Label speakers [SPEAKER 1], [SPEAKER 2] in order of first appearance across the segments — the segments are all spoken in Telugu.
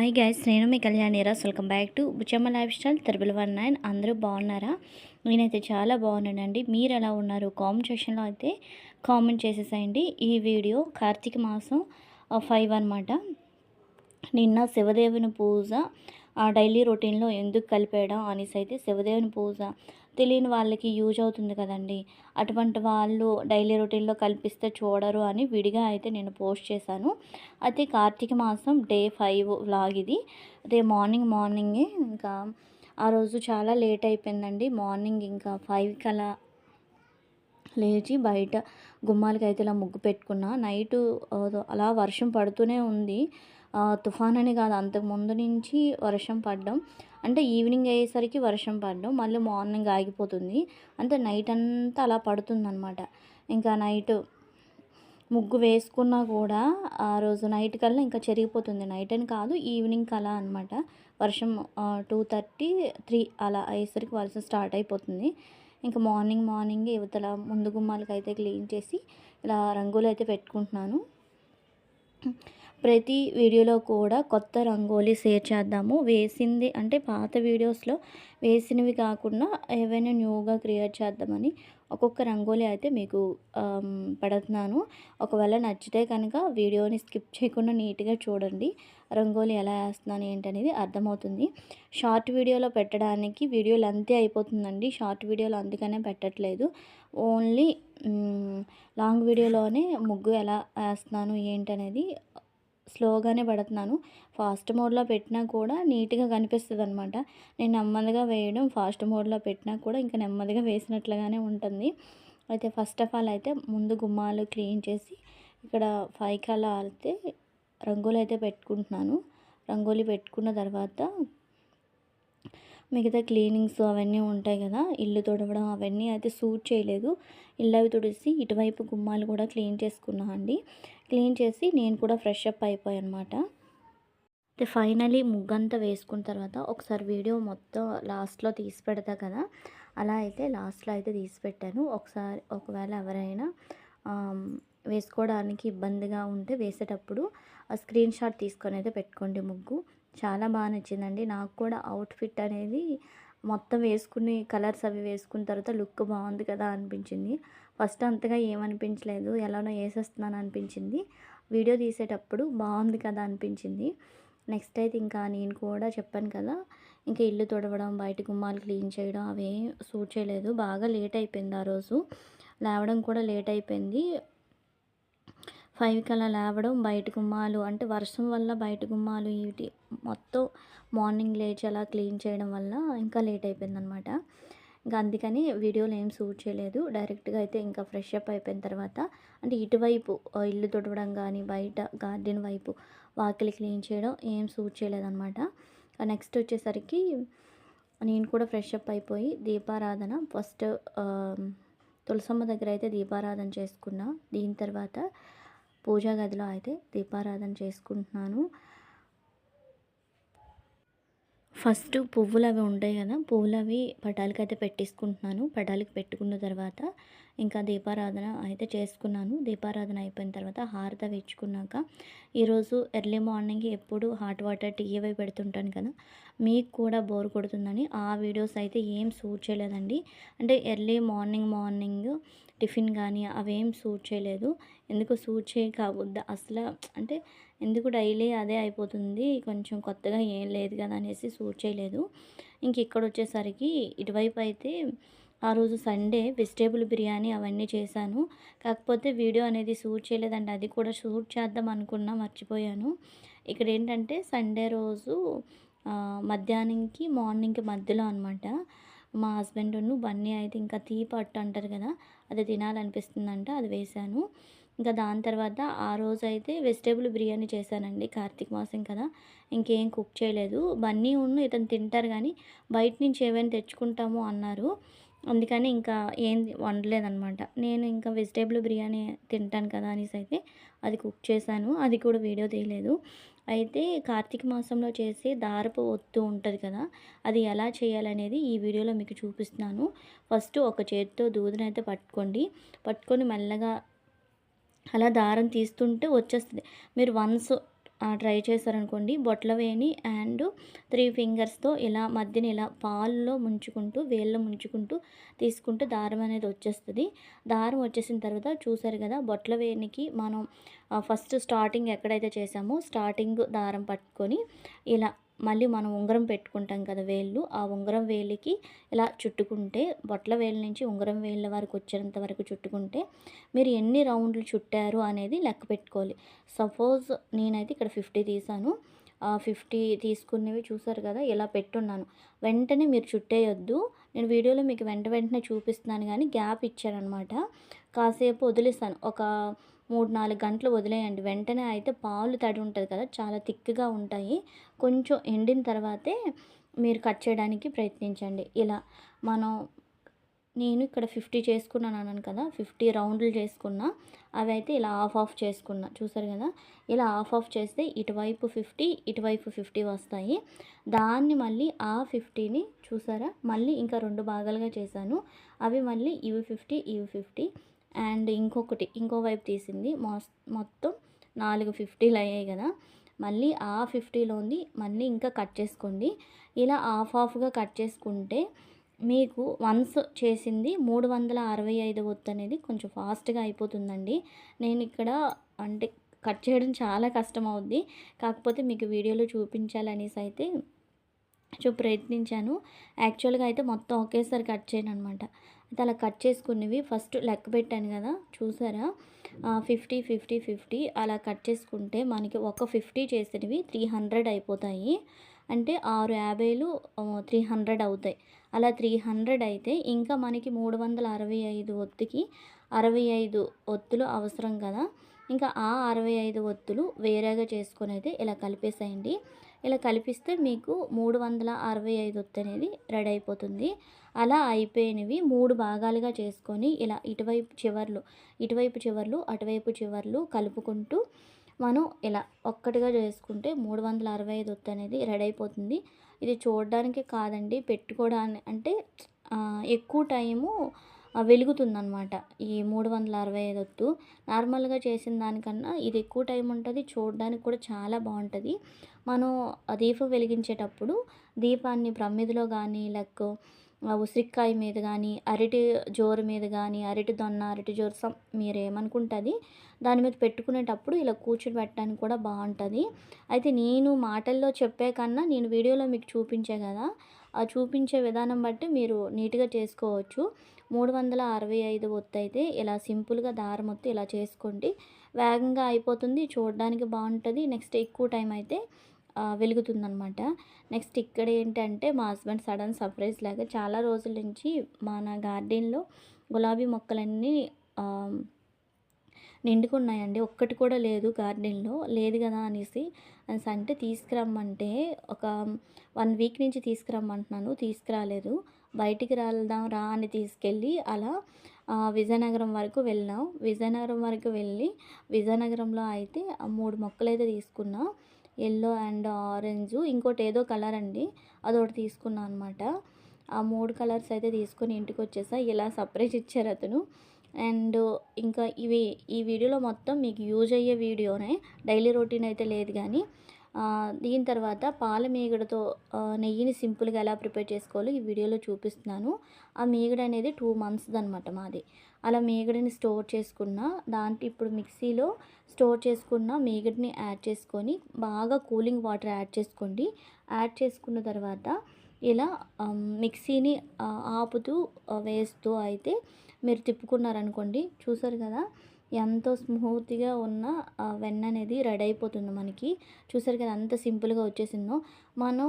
[SPEAKER 1] హాయ్ గైస్ నేను మీ Kalyaniraj welcome back to Buchamma lifestyle triple one nine అందరూ బాగున్నారా? నేనైతే చాలా బాగున్నానండి. మీరు ఎలా ఉన్నారు? కామెంట్ సెక్షన్లో అయితే కామెంట్ చేసేసేయండి. ఈ వీడియో కార్తీక మాసం ఫైవ్ అనమాట నిన్న శివదేవుని పూజ ఆ డైలీ రొటీన్లో ఎందుకు కలిపాడా అనేసి అయితే శివదేవుని పూజ తెలియని వాళ్ళకి యూజ్ అవుతుంది కదండి. అటువంటి వాళ్ళు డైలీ రొటీన్లో కల్పిస్తే చూడరు అని విడిగా అయితే నేను పోస్ట్ చేశాను. అయితే కార్తీక మాసం డే ఫైవ్ వ్లాగ్ ఇది. అదే మార్నింగ్ మార్నింగే ఇంకా ఆ రోజు చాలా లేట్ అయిపోయిందండి. మార్నింగ్ ఇంకా ఫైవ్కి అలా లేచి బయట గుమ్మాలకి అయితే ఇలా ముగ్గు పెట్టుకున్నా. నైటు అలా వర్షం పడుతూనే ఉంది. తుఫాన్ అని కాదు అంతకు ముందు నుంచి వర్షం పడ్డం. అంటే ఈవినింగ్ అయ్యేసరికి వర్షం పడడం మళ్ళీ మార్నింగ్ ఆగిపోతుంది. అంటే నైట్ అంతా అలా పడుతుందన్నమాట. ఇంకా నైట్ ముగ్గు వేసుకున్నా కూడా ఆ రోజు నైట్ కల్లా ఇంకా చెరిగిపోతుంది. నైట్ అని కాదు ఈవినింగ్ కలా అనమాట వర్షం టూ థర్టీ త్రీ అలా అయ్యేసరికి వర్షం స్టార్ట్ అయిపోతుంది. ఇంకా మార్నింగ్ మార్నింగ్ యువతల ముందు గుమ్మాలకైతే క్లీన్ చేసి ఇలా రంగులు అయితే పెట్టుకుంటున్నాను. ప్రతి వీడియోలో కూడా కొత్త రంగోలీ షేర్ చేద్దాము. వేసింది అంటే పాత వీడియోస్లో వేసినవి కాకుండా ఏవైనా న్యూగా క్రియేట్ చేద్దామని ఒక్కొక్క రంగోలీ అయితే మీకు పెడుతున్నాను. ఒకవేళ నచ్చితే కనుక వీడియోని స్కిప్ చేయకుండా నీట్గా చూడండి. రంగోలీ ఎలా వేస్తున్నాను ఏంటనేది అర్థమవుతుంది. షార్ట్ వీడియోలో పెట్టడానికి వీడియోలు అంతే అయిపోతుందండి. షార్ట్ వీడియోలు అందుకనే పెట్టట్లేదు. ఓన్లీ లాంగ్ వీడియోలోనే ముగ్గు ఎలా వేస్తున్నాను ఏంటనేది స్లోగానే పెడుతున్నాను. ఫాస్ట్ మోడ్లో పెట్టినా కూడా నీట్గా కనిపిస్తుంది అనమాట నేను నెమ్మదిగా వేయడం ఫాస్ట్ మోడ్లో పెట్టినా కూడా ఇంకా నెమ్మదిగా వేసినట్లుగానే ఉంటుంది. అయితే ఫస్ట్ ఆఫ్ ఆల్ అయితే ముందు గుమ్మాలు క్లీన్ చేసి ఇక్కడ ఫైవ్ కల్లా అయితే రంగోలి అయితే పెట్టుకుంటున్నాను. రంగోలి పెట్టుకున్న తర్వాత మిగతా క్లీనింగ్స్ అవన్నీ ఉంటాయి కదా ఇల్లు తుడవడం అవన్నీ అయితే సూట్ చేయలేదు. ఇల్లు అవి తుడిసి ఇటువైపు గుమ్మాలు కూడా క్లీన్ చేసుకున్నా అండి. క్లీన్ చేసి నేను కూడా ఫ్రెష్ అప్ అయిపోయాను అనమాట అయితే ఫైనలీ ముగ్గంతా వేసుకున్న తర్వాత ఒకసారి వీడియో మొత్తం లాస్ట్లో తీసి పెడతా కదా అలా అయితే లాస్ట్లో అయితే తీసి పెట్టాను. ఒకసారి ఒకవేళ ఎవరైనా వేసుకోవడానికి ఇబ్బందిగా ఉంటే వేసేటప్పుడు ఆ స్క్రీన్ షాట్ తీసుకొని అయితే పెట్టుకోండి ముగ్గు. చాలా బాగా నచ్చిందండి. నాకు కూడా అవుట్ఫిట్ అనేది మొత్తం వేసుకుని కలర్స్ అవి వేసుకున్న తర్వాత లుక్ బాగుంది కదా అనిపించింది. ఫస్ట్ అంతగా ఏమనిపించలేదు. ఎలానో వేసేస్తున్నాను అనిపించింది. వీడియో తీసేటప్పుడు బాగుంది కదా అనిపించింది. నెక్స్ట్ అయితే ఇంకా నేను కూడా చెప్పాను కదా ఇంకా ఇల్లు తుడవడం బయట గుమ్మాలు క్లీన్ చేయడం అవేం సూట్ చేయలేదు. బాగా లేట్ అయిపోయింది ఆ రోజు. లేవడం కూడా లేట్ అయిపోయింది. ఫైవ్కి అలా లేవడం బయట గుమ్మాలు అంటే వర్షం వల్ల బయట గుమ్మాలు ఇవి మొత్తం మార్నింగ్ లేచి అలా క్లీన్ చేయడం వల్ల ఇంకా లేట్ అయిపోయిందనమాట. ఇంకా అందుకని వీడియోలు ఏం షూట్ చేయలేదు. డైరెక్ట్గా అయితే ఇంకా ఫ్రెష్ అప్ అయిపోయిన తర్వాత అంటే ఇటువైపు ఇల్లు తుడవడం కానీ బయట గార్డెన్ వైపు వాకిలి క్లీన్ చేయడం ఏం షూట్ చేయలేదన్నమాట నెక్స్ట్ వచ్చేసరికి నేను కూడా ఫ్రెష్ అప్ అయిపోయి దీపారాధన ఫస్ట్ తులసమ్మ దగ్గర అయితే దీపారాధన చేసుకున్నా. దీని తర్వాత పూజా గదిలో అయితే దీపారాధన చేసుకుంటున్నాను. ఫస్ట్ పువ్వులు అవి ఉంటాయి కదా పువ్వులు అవి పటాలకి అయితే పెట్టేసుకుంటున్నాను. పటాలకి పెట్టుకున్న తర్వాత ఇంకా దీపారాధన అయితే చేసుకున్నాను. దీపారాధన అయిపోయిన తర్వాత హారత వేయించుకున్నాక ఈరోజు ఎర్లీ మార్నింగ్ ఎప్పుడు హాట్ వాటర్ టీ అవి పెడుతుంటాను కదా మీకు కూడా బోర్ కొడుతుందని ఆ వీడియోస్ అయితే ఏం సూట్ చేయలేదండి. అంటే ఎర్లీ మార్నింగ్ మార్నింగ్ టిఫిన్ కానీ అవేం సూట్ చేయలేదు. ఎందుకు సూట్ చేయకపోద్దా అసలు అంటే ఎందుకు డైలీ అదే అయిపోతుంది కొంచెం కొత్తగా ఏం లేదు కదా అనేసి సూట్ చేయలేదు. ఇంక ఇక్కడ వచ్చేసరికి ఇటువైపు అయితే ఆ రోజు సండే వెజిటేబుల్ బిర్యానీ అవన్నీ చేశాను. కాకపోతే వీడియో అనేది షూట్ చేయలేదండి. అది కూడా షూట్ చేద్దాం అనుకున్నా మర్చిపోయాను. ఇక్కడ ఏంటంటే సండే రోజు మధ్యాహ్నంకి మార్నింగ్కి మధ్యలో అనమాట మా హస్బెండ్ను బన్నీ అయితే ఇంకా తీ పట్టు అంటారు కదా అది తినాలనిపిస్తుందంట అది వేశాను. ఇంకా దాని తర్వాత ఆ రోజు అయితే వెజిటేబుల్ బిర్యానీ చేశానండి కార్తీక మాసం కదా ఇంకేం కుక్ చేయలేదు. బన్నీ ఉన్ను ఇతను తింటారు కానీ బయట నుంచి ఏమైనా తెచ్చుకుంటాము అన్నారు. అందుకని ఇంకా ఏం వండలేదనమాట నేను ఇంకా వెజిటేబుల్ బిర్యానీ తింటాను కదా అనేసి అయితే అది కుక్ చేశాను. అది కూడా వీడియో తీయలేదు. అయితే కార్తీక మాసంలో చేసే దారపు ఒత్తు ఉంటుంది కదా అది ఎలా చేయాలనేది ఈ వీడియోలో మీకు చూపిస్తున్నాను. ఫస్ట్ ఒక చేతితో దూదినైతే పట్టుకోండి. పట్టుకొని మెల్లగా అలా దారం తీస్తుంటే వచ్చేస్తుంది. మీరు వన్స్ ట్రై చేశారనుకోండి. బొట్ల వేని అండ్ త్రీ ఫింగర్స్తో ఇలా మధ్యన ఇలా పాల్లో ముంచుకుంటూ వేళ్ళ ముంచుకుంటూ తీసుకుంటూ దారం అనేది వచ్చేస్తుంది. దారం వచ్చేసిన తర్వాత చూసారు కదా బొట్ల వేనికి మనం ఫస్ట్ స్టార్టింగ్ ఎక్కడైతే చేసామో స్టార్టింగ్ దారం పట్టుకొని ఇలా మళ్ళీ మనం ఉంగరం పెట్టుకుంటాం కదా వేళ్ళు ఆ ఉంగరం వేలికి ఇలా చుట్టుకుంటే బొట్ల వేలు నుంచి ఉంగరం వేళ్ళ వరకు వచ్చేంత వరకు చుట్టుకుంటే మీరు ఎన్ని రౌండ్లు చుట్టారు అనేది లెక్క పెట్టుకోవాలి. సపోజ్ నేనైతే ఇక్కడ ఫిఫ్టీ తీసాను. ఆ ఫిఫ్టీ తీసుకునేవి చూసారు కదా ఇలా పెట్టున్నాను. వెంటనే మీరు చుట్టేయొద్దు. నేను వీడియోలో మీకు వెంట వెంటనే చూపిస్తున్నాను కానీ గ్యాప్ ఇచ్చానమాట కాసేపు వదిలేస్తాను ఒక మూడు నాలుగు గంటలు వదిలేయండి. వెంటనే అయితే పాలు తడి ఉంటుంది కదా చాలా థిక్గా ఉంటాయి. కొంచెం ఎండిన తర్వాతే మీరు కట్ చేయడానికి ప్రయత్నించండి. ఇలా మనం నేను ఇక్కడ ఫిఫ్టీ చేసుకున్నాను అన్నాను కదా ఫిఫ్టీ రౌండ్లు చేసుకున్నా అవి అయితే ఇలా ఆఫ్ ఆఫ్ చేసుకున్నా. చూసారు కదా ఇలా ఆఫ్ ఆఫ్ చేస్తే ఇటువైపు ఫిఫ్టీ ఇటువైపు ఫిఫ్టీ వస్తాయి. దాన్ని మళ్ళీ ఆ ఫిఫ్టీని చూసారా మళ్ళీ ఇంకా రెండు భాగాలుగా చేశాను. అవి మళ్ళీ ఇవి ఫిఫ్టీ ఇవి ఫిఫ్టీ. అండ్ ఇంకొకటి ఇంకో వైపు తీసింది మొత్తం నాలుగు ఫిఫ్టీలు అయ్యాయి కదా. మళ్ళీ ఆ ఫిఫ్టీలోంది మళ్ళీ ఇంకా కట్ చేసుకోండి. ఇలా హాఫ్ ఆఫ్గా కట్ చేసుకుంటే మీకు వన్స్ చేసింది మూడు వందల అరవై ఐదు ఒత్తు అనేది కొంచెం ఫాస్ట్గా అయిపోతుందండి. నేను ఇక్కడ అంటే కట్ చేయడం చాలా కష్టం అవుద్ది. కాకపోతే మీకు వీడియోలో చూపించాలనేసి అయితే చూ ప్రయత్నించాను. యాక్చువల్గా అయితే మొత్తం ఒకేసారి కట్ చేయను అనమాట అయితే అలా కట్ చేసుకునేవి ఫస్ట్ లెక్క పెట్టాను కదా చూసారా? ఫిఫ్టీ ఫిఫ్టీ ఫిఫ్టీ అలా కట్ చేసుకుంటే మనకి ఒక ఫిఫ్టీ చేసినవి త్రీ హండ్రెడ్ అయిపోతాయి. అంటే ఆరు యాభైలు త్రీ హండ్రెడ్ అవుతాయి. అలా త్రీ హండ్రెడ్ అయితే ఇంకా మనకి మూడు వందల అరవై ఐదు ఒత్తికి అరవై ఐదు ఒత్తులు అవసరం కదా. ఇంకా ఆ అరవై ఐదు ఒత్తులు వేరేగా చేసుకొని అయితే ఇలా కలిపేసేయండి. ఇలా కలిపిస్తే మీకు మూడు వందల అరవై ఐదు ఒత్తు అనేది రెడీ అయిపోతుంది. అలా అయిపోయినవి మూడు భాగాలుగా చేసుకొని ఇలా ఇటువైపు చివర్లు ఇటువైపు చివర్లు అటువైపు చివర్లు కలుపుకుంటూ మనం ఇలా ఒక్కటిగా చేసుకుంటే మూడు వందల అరవై ఐదు ఒత్తు అనేది రెడీ అయిపోతుంది. ఇది చూడడానికి కాదండి పెట్టుకోవడానికి అంటే ఎక్కువ టైము వెలుగుతుందనమాట ఈ మూడు వందల అరవై ఐదు ఒత్తు నార్మల్గా చేసిన దానికన్నా ఇది ఎక్కువ టైం ఉంటుంది చూడడానికి కూడా చాలా బాగుంటుంది మనం దీపం వెలిగించేటప్పుడు దీపాన్ని ప్రమిదిలో కానీ లైక్ ఉసిరికాయ మీద కానీ అరటి జోరు మీద కానీ అరటి దొన్న అరటి జోరు సమ్ మీరు ఏమనుకుంటుంది దాని మీద పెట్టుకునేటప్పుడు ఇలా కూర్చుని పెట్టడానికి కూడా బాగుంటుంది అయితే నేను మాటల్లో చెప్పే కన్నా నేను వీడియోలో మీకు చూపించే కదా ఆ చూపించే విధానం బట్టి మీరు నీట్గా చేసుకోవచ్చు. మూడు వందల అరవై ఐదు ఒత్తు అయితే ఇలా సింపుల్గా దారం ఒత్తి ఇలా చేసుకోండి. వేగంగా అయిపోతుంది చూడడానికి బాగుంటుంది. నెక్స్ట్ ఎక్కువ టైం అయితే వెలుగుతుందనమాట నెక్స్ట్ ఇక్కడ ఏంటంటే మా హస్బెండ్ సడన్ సర్ప్రైజ్ లాగా చాలా రోజుల నుంచి మన గార్డెన్లో గులాబీ మొక్కలన్నీ నిండుకున్నాయండి. ఒక్కటి కూడా లేదు గార్డెన్లో. లేదు కదా అనేసి అనేసి అంటే తీసుకురమ్మంటే ఒక వన్ వీక్ నుంచి తీసుకురమ్మంటున్నాను. తీసుకురాలేదు. బయటికి రాదాం రా అని తీసుకెళ్ళి అలా విజయనగరం వరకు వెళ్ళాం. విజయనగరం వరకు వెళ్ళి విజయనగరంలో అయితే మూడు మొక్కలు అయితే తీసుకున్నాం. ఎల్లో అండ్ ఆరెంజ్ ఇంకోటి ఏదో కలర్ అండి. అదొకటి తీసుకున్నాను అనమాట ఆ మూడు కలర్స్ అయితే తీసుకొని ఇంటికి వచ్చేసా. ఇలా సపరేట్ ఇచ్చారు అతను. అండ్ ఇంకా ఇవి ఈ వీడియోలో మొత్తం మీకు యూజ్ అయ్యే వీడియోనే. డైలీ రొటీన్ అయితే లేదు కానీ దీని తర్వాత పాల మీగడతో నెయ్యిని సింపుల్గా ఎలా ప్రిపేర్ చేసుకోవాలో ఈ వీడియోలో చూపిస్తున్నాను. ఆ మీగడ అనేది టూ మంత్స్ది అనమాట మాది. అలా మీగడని స్టోర్ చేసుకున్న దాంట్లో ఇప్పుడు మిక్సీలో స్టోర్ చేసుకున్న మీగడని యాడ్ చేసుకొని బాగా కూలింగ్ వాటర్ యాడ్ చేసుకోండి. యాడ్ చేసుకున్న తర్వాత ఇలా మిక్సీని ఆపుతూ వేస్తూ అయితే మీరు తిప్పుకున్నారనుకోండి చూసారు కదా? ఎంతో స్మూత్గా ఉన్న వెన్న అనేది రెడీ అయిపోతుంది మనకి. చూసారు కదా అంత సింపుల్గా వచ్చేసిందో. మనం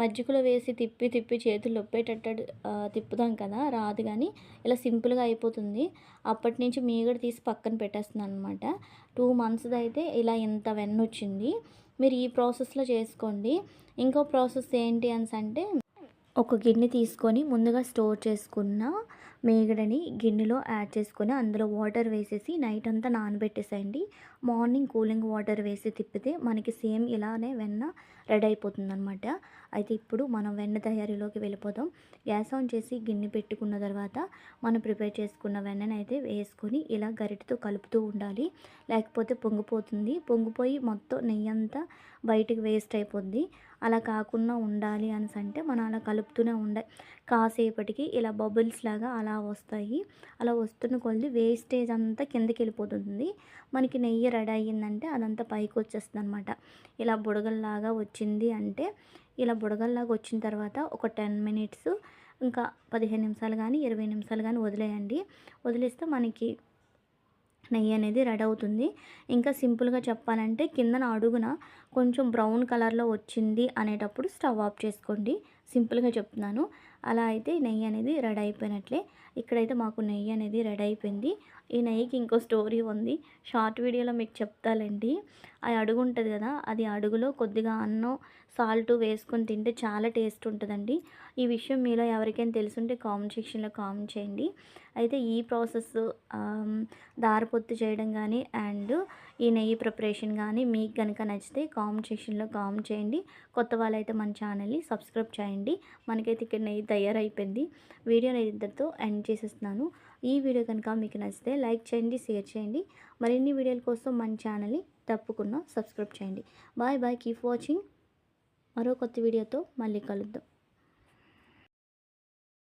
[SPEAKER 1] మజ్జిగలో వేసి తిప్పి తిప్పి చేతులు నొప్పేటట్టు తిప్పుదాం కదా? రాదు కానీ ఇలా సింపుల్గా అయిపోతుంది. అప్పటి నుంచి మీగడ తీసి పక్కన పెట్టేస్తున్నాను అనమాట టూ మంత్స్ది అయితే ఇలా ఇంత వెన్న వచ్చింది. మీరు ఈ ప్రాసెస్లో చేసుకోండి. ఇంకో ప్రాసెస్ ఏంటి అని అంటే ఒక గిన్నె తీసుకొని ముందుగా స్టోర్ చేసుకున్న మేగడని గిన్నెలో యాడ్ చేసుకొని అందులో వాటర్ వేసేసి నైట్ అంతా నానబెట్టేసేయండి. మార్నింగ్ కూలింగ్ వాటర్ వేసి తిప్పితే మనకి సేమ్ ఇలానే వెన్న రెడీ అయిపోతుంది అనమాట అయితే ఇప్పుడు మనం వెన్న తయారీలోకి వెళ్ళిపోదాం. గ్యాస్ ఆన్ చేసి గిన్నె పెట్టుకున్న తర్వాత మనం ప్రిపేర్ చేసుకున్న వెన్నను అయితే వేసుకొని ఇలా గరిటతో కలుపుతూ ఉండాలి. లేకపోతే పొంగిపోతుంది. పొంగిపోయి మొత్తం నెయ్యి అంతా బయటికి వేస్ట్ అయిపోద్ది. అలా కాకుండా ఉండాలి అని అంటే మనం అలా కలుపుతూనే ఉండాలి కాసేపటికి ఇలా బబుల్స్ లాగా అలా వస్తాయి. అలా వస్తున్న కొద్ది వేస్టేజ్ అంతా కిందకి వెళ్ళిపోతుంది మనకి నెయ్యి రెడీ అయ్యిందంటే అదంతా పైకి వచ్చేస్తుంది అనమాట ఇలా బుడగల్లాగా వచ్చింది అంటే ఇలా బుడగల్లాగా వచ్చిన తర్వాత ఒక టెన్ మినిట్స్ ఇంకా పదిహేను నిమిషాలు కానీ ఇరవై నిమిషాలు కానీ వదిలేయండి. వదిలేస్తే మనకి నెయ్యి అనేది రెడీ అవుతుంది. ఇంకా సింపుల్గా చెప్పాలంటే కిందన అడుగున కొంచెం బ్రౌన్ కలర్లో వచ్చింది అనేటప్పుడు స్టవ్ ఆఫ్ చేసుకోండి. సింపుల్గా చెప్తున్నాను. అలా అయితే నెయ్యి అనేది రెడీ అయిపోయినట్లే. ఇక్కడైతే మాకు నెయ్యి అనేది రెడీ అయిపోయింది. ఈ నెయ్యికి ఇంకో స్టోరీ ఉంది. షార్ట్ వీడియోలో మీకు చెప్తాలండి ఆ అడుగు ఉంటుంది కదా అది అడుగులో కొద్దిగా అన్నం సాల్ట్ వేసుకొని తింటే చాలా టేస్ట్ ఉంటుందండి. ఈ విషయం మీలో ఎవరికైనా తెలుసుంటే కామెంట్ సెక్షన్లో కామెంట్ చేయండి. అయితే ఈ ప్రాసెస్ దారపొత్తు చేయడం కానీ అండ్ ఈ నెయ్యి ప్రిపరేషన్ కానీ మీకు కనుక నచ్చితే కామెంట్ సెక్షన్లో కామెంట్ చేయండి. కొత్త వాళ్ళైతే మన ఛానల్ని సబ్స్క్రైబ్ చేయండి. మనకైతే ఇక్కడ నెయ్యి తయారైపోయింది. వీడియో ఇంతటితో ఎండ్ చేసేస్తున్నాను. ఈ వీడియో కనుక మీకు నచ్చితే లైక్ చేయండి షేర్ చేయండి. మరిన్ని వీడియోల కోసం మన ఛానల్ని తప్పకుండా సబ్స్క్రైబ్ చేయండి. Bye bye keep watching. మరో కొత్త వీడియోతో మళ్ళీ కలుద్దాం.